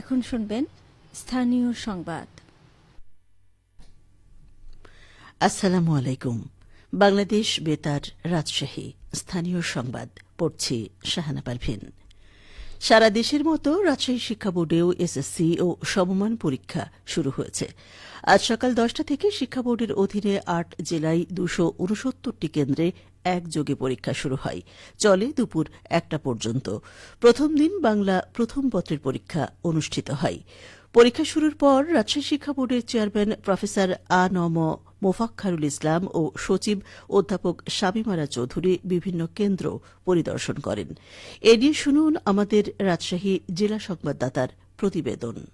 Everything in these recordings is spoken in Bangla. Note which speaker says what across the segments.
Speaker 1: এখন শুনবেন স্থানীয় সংবাদ।
Speaker 2: আসসালামু আলাইকুম। বাংলাদেশ বেতার রাজশাহী, স্থানীয় সংবাদ, পড়ছি শাহানা পারভিন। সারা দেশের মতো রাজশাহী শিক্ষা বোর্ডেও এসএসসি ও সমমান পরীক্ষা শুরু হয়েছে। আজ সকাল দশটা থেকে শিক্ষা বোর্ডের অধীনে আট জেলায় দুশো উনসত্তরটি কেন্দ্রে একযোগে পরীক্ষা শুরু হয়। চলে দুপুর একটা পর্যন্ত। প্রথম দিন বাংলা প্রথম পত্রের পরীক্ষা অনুষ্ঠিত হয়। পরীক্ষা শুরুর পর রাজশাহী শিক্ষা বোর্ডের চেয়ারম্যান প্রফেসর আ নম মোফাক্খারুল ইসলাম ও সচিব অধ্যাপক শামিমারা চৌধুরী বিভিন্ন কেন্দ্র পরিদর্শন করেন। এ নিয়ে শুনুন আমাদের রাজশাহী জেলা সংবাদদাতার প্রতিবেদন।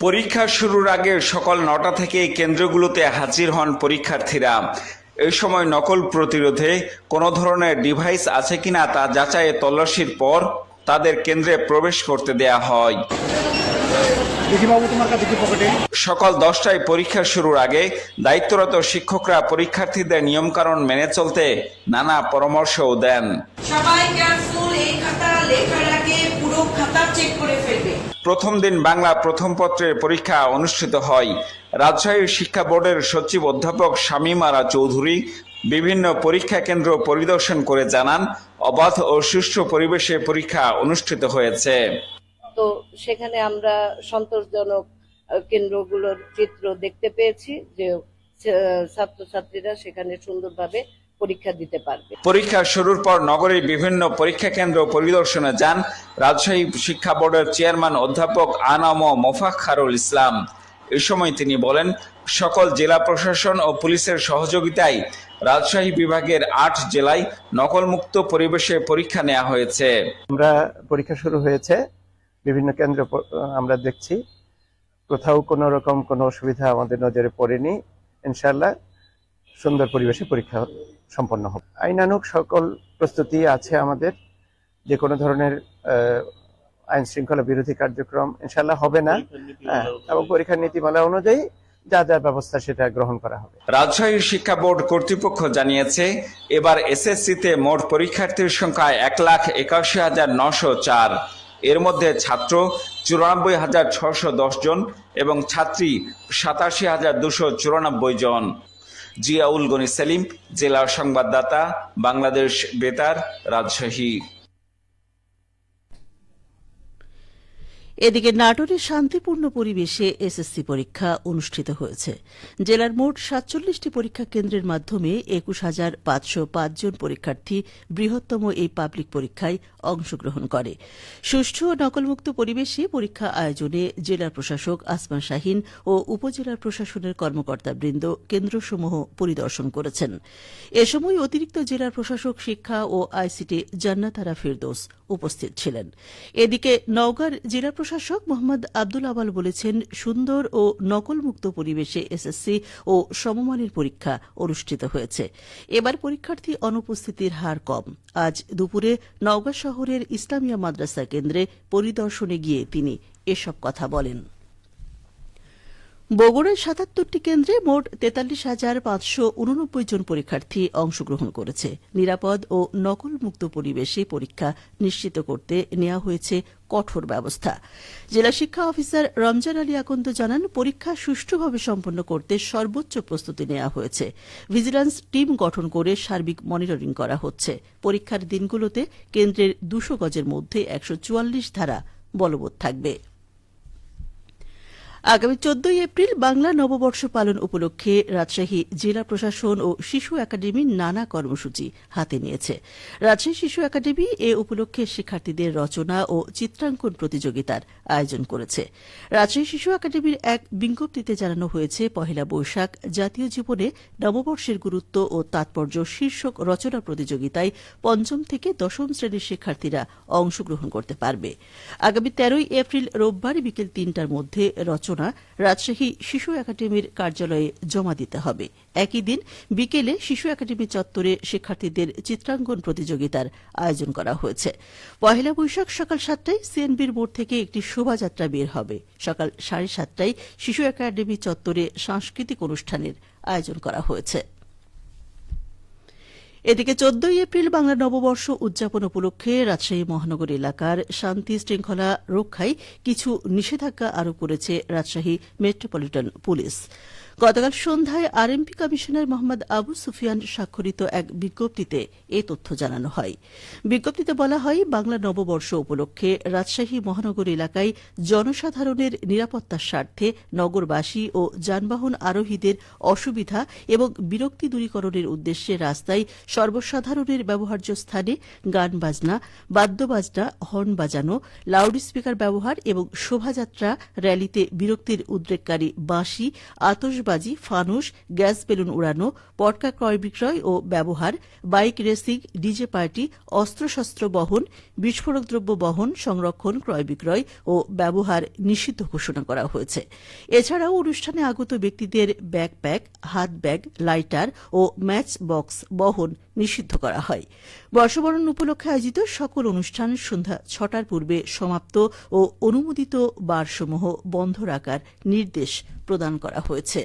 Speaker 3: পরীক্ষা শুরুর আগে সকাল নটা থেকে কেন্দ্রগুলোতে হাজির হন পরীক্ষার্থীরা। এই সময় নকল প্রতিরোধে কোনো ধরনের ডিভাইস আছে কিনা তা যাচাইয়ে তল্লাশির পর তাদের কেন্দ্রে প্রবেশ করতে দেয়া হয়। সকাল দশটায় পরীক্ষা শুরুর আগে দায়িত্বরত শিক্ষকরা পরীক্ষার্থীদের নিয়মকানুন মেনে চলতে নানা পরামর্শও দেন।
Speaker 4: সবাই এই খাতা লেখার আগে পুরো খাতা চেক করে
Speaker 3: প্রথম দিন বাংলা প্রথম পত্রের পরীক্ষা অনুষ্ঠিত হয়। রাজশাহী শিক্ষা বোর্ডের সচিব অধ্যাপক শামীম আরা চৌধুরী বিভিন্ন পরীক্ষা কেন্দ্র পরিদর্শন করে জানান, অবাধ ও সুষ্ঠু পরিবেশে পরীক্ষা অনুষ্ঠিত হয়েছে।
Speaker 5: তো সেখানে আমরা সন্তোষজনক কেন্দ্রগুলোর চিত্র দেখতে পেয়েছি যে ছাত্রছাত্রীরা সেখানে সুন্দরভাবে পরীক্ষা দিতে পারবে।
Speaker 3: পরীক্ষা শুরুর পর নগরীর বিভিন্ন পরীক্ষা কেন্দ্র পরিদর্শনে যান রাজশাহী শিক্ষা বোর্ডের চেয়ারম্যান অধ্যাপক আনাম মোফাক্ষারুল ইসলাম। এ সময় তিনি বলেন সকল জেলা প্রশাসন ও পুলিশের সহযোগিতায় রাজশাহী বিভাগের আট জেলায় নকলমুক্ত পরিবেশে পরীক্ষা নেওয়া হয়েছে।
Speaker 6: আমরা পরীক্ষা শুরু হয়েছে বিভিন্ন কেন্দ্র আমরা দেখছি। কোথাও কোনো রকম কোনো অসুবিধা আমাদের নজরে পড়েনি ইনশাল্লাহ সুন্দর পরিবেশে পরীক্ষা সম্পন্ন হবে। আইনানুক সকল প্রস্তুতি আছে আমাদের। যে কোনো ধরনের আইন শৃঙ্খলা বিরোধী কার্যক্রম ইনশাল্লাহ হবে না। হ্যাঁ, এবং পরীক্ষার নীতিমালা অনুযায়ী যা যা ব্যবস্থা সেটা গ্রহণ করা হবে।
Speaker 3: রাজশাহী শিক্ষা বোর্ড কর্তৃপক্ষ জানিয়েছে এবার এসএসসিতে মোট পরীক্ষার্থীর সংখ্যা এক লাখ একাশি হাজার নশো চার। এর মধ্যে ছাত্র চুরানব্বই হাজার ছশো দশ জন এবং ছাত্রী সাতাশি হাজার দুশো চুরানব্বই জন। জিয়াউল গনি সেলিম জেলা সংবাদদাতা বাংলাদেশ বেতার রাজশাহী।
Speaker 2: এদিকে নাটোরে শান্তিপূর্ণ পরিবেশে এসএসসি পরীক্ষা অনুষ্ঠিত হয়েছে। জেলার মোট সাতচল্লিশটি পরীক্ষা কেন্দ্রের মাধ্যমে একুশ হাজার পাঁচশো পাঁচজন পরীক্ষার্থী বৃহত্তম এই পাবলিক পরীক্ষায় অংশগ্রহণ করে। সুষ্ঠু ও নকলমুক্ত পরিবেশে পরীক্ষা আয়োজনে জেলা প্রশাসক আসমা শাহিন ও উপজেলা প্রশাসনের কর্মকর্তাবৃন্দ কেন্দ্রসমূহ পরিদর্শন করেছেন। এ সময় অতিরিক্ত জেলার প্রশাসক শিক্ষা ও আইসিটি জান্নাতারা ফিরদোস উপস্থিত ছিলেন। এদিকে নওগাঁর জেলা প্রশাসক মোহাম্মদ আব্দুল আবাল বলেছেন, সুন্দর ও নকলমুক্ত পরিবেশে এসএসসি ও সমমানের পরীক্ষা অনুষ্ঠিত হয়েছে। এবার পরীক্ষার্থী অনুপস্থিতির হার কম। আজ দুপুরে নওগাঁ শহরের ইসলামিয়া মাদ্রাসা কেন্দ্রে পরিদর্শনে গিয়ে তিনি এসব কথা বলেন। বগুড়ার সাতাত্তরটি কেন্দ্রে মোট তেতাল্লিশ হাজার পাঁচশো উননব্বই জন পরীক্ষার্থী অংশগ্রহণ করেছে। নিরাপদ ও নকলমুক্ত পরিবেশে পরীক্ষা নিশ্চিত করতে নেওয়া হয়েছে কঠোর ব্যবস্থা। জেলা শিক্ষা অফিসার রমজান আলী আকন্দ জানান, পরীক্ষা সুষ্ঠুভাবে সম্পন্ন করতে সর্বোচ্চ প্রস্তুতি নেওয়া হয়েছে। ভিজিলেন্স টিম গঠন করে সার্বিক মনিটরিং করা হচ্ছে। পরীক্ষার দিনগুলোতে কেন্দ্রের দুশো গজের মধ্যে একশো চুয়াল্লিশ ধারা বলবৎ থাকবে। আগামী চোদ্দই এপ্রিল বাংলা নববর্ষ পালন উপলক্ষে রাজশাহী জেলা প্রশাসন ও শিশু একাডেমি নানা কর্মসূচি হাতে নিয়েছে। রাজশাহী শিশু একাডেমি এ উপলক্ষে শিক্ষার্থীদের রচনা ও চিত্রাঙ্কন প্রতিযোগিতার আয়োজন করেছে। রাজশাহী শিশু একাডেমির এক বিজ্ঞপ্তিতে জানানো হয়েছে, পহেলা বৈশাখ জাতীয় জীবনে নববর্ষের গুরুত্ব ও তাৎপর্য শীর্ষক রচনা প্রতিযোগিতায় পঞ্চম থেকে দশম শ্রেণির শিক্ষার্থীরা অংশগ্রহণ করতে পারবে। আগামী তেরোই এপ্রিল রোববার বিকেল তিনটার মধ্যে রচনা রাজশাহী শিশু একাডেমির কার্যালয়ে জমা দিতে হবে। একই দিন বিকেলে শিশু একাডেমি চত্বরে শিক্ষার্থীদের চিত্রাঙ্কন প্রতিযোগিতার আয়োজন করা হয়েছে। পহেলা বৈশাখ সকাল সাতটায় সিএনবির বোর্ড থেকে একটি শোভাযাত্রা বের হবে। সকাল সাড়ে সাতটায় শিশু একাডেমি চত্বরে সাংস্কৃতিক অনুষ্ঠানের আয়োজন করা হয়েছে। এদিকে চোদ্দই এপ্রিল বাংলা নববর্ষ উদযাপন উপলক্ষে রাজশাহী মহানগর এলাকার শান্তি শৃঙ্খলা রক্ষায় কিছু নিষেধাজ্ঞা আরোপ করেছে রাজশাহী মেট্রোপলিটন পুলিশ। গতকাল সন্ধ্যায় আরএমপি কমিশনার মোহাম্মদ আবু সুফিয়ান স্বাক্ষরিত এক বিজ্ঞপ্তিতে এ তথ্য জানানো হয়। বিজ্ঞপ্তিতে বলা হয়, বাংলা নববর্ষ উপলক্ষে রাজশাহী মহানগর এলাকায় জনসাধারণের নিরাপত্তার স্বার্থে নগরবাসী ও যানবাহন আরোহীদের অসুবিধা এবং বিরক্তি দূরীকরণের উদ্দেশ্যে রাস্তায় সর্বসাধারণের ব্যবহার্য স্থানে গান বাজনা, বাদ্যবাজনা, হর্ন বাজানো লাউড স্পিকার ব্যবহার এবং শোভাযাত্রা, র্যালিতে বিরক্তির উদ্রেককারী বাঁশি আতসবাজি ফানুস, গ্যাস বেলুন উড়ানো, পটকা ক্রয় বিক্রয় ও ব্যবহার, বাইক রেসিং, ডিজে পার্টি, অস্ত্রশস্ত্র বহন, বিস্ফোরক দ্রব্য বহন, সংরক্ষণ, ক্রয় বিক্রয় ও ব্যবহার নিষিদ্ধ ঘোষণা করা হয়েছে। এছাড়াও অনুষ্ঠানে আগত ব্যক্তিদের ব্যাকপ্যাক হাত ব্যাগ লাইটার ও ম্যাচ বক্স বহন নিষিদ্ধ করা হয়। বর্ষবরণ উপলক্ষে আয়োজিত সকল অনুষ্ঠান সন্ধ্যা ছটার পূর্বে সমাপ্ত ও অনুমোদিত বারসমূহ বন্ধ রাখার নির্দেশ প্রদান করা হয়েছে।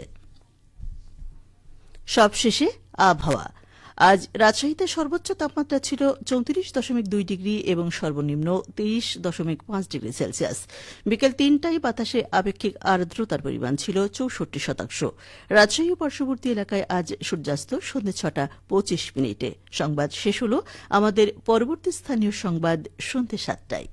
Speaker 2: সবশেষে আবহাওয়া। আজ রাজশাহীতে সর্বোচ্চ তাপমাত্রা ছিল চৌত্রিশ দশমিক দুই ডিগ্রি এবং সর্বনিম্ন তেইশ দশমিক পাঁচ ডিগ্রি সেলসিয়াস। বিকেল তিনটায় বাতাসে আপেক্ষিক আর্দ্রতার পরিমাণ ছিল চৌষট্টি শতাংশ। রাজশাহী পার্শ্ববর্তী এলাকায় আজ সূর্যাস্ত সন্ধ্যে ছটা পঁচিশ মিনিটে। সংবাদ শেষ হল আমাদের পরবর্তী স্থানীয় সংবাদ সন্ধ্যে সাতটায়।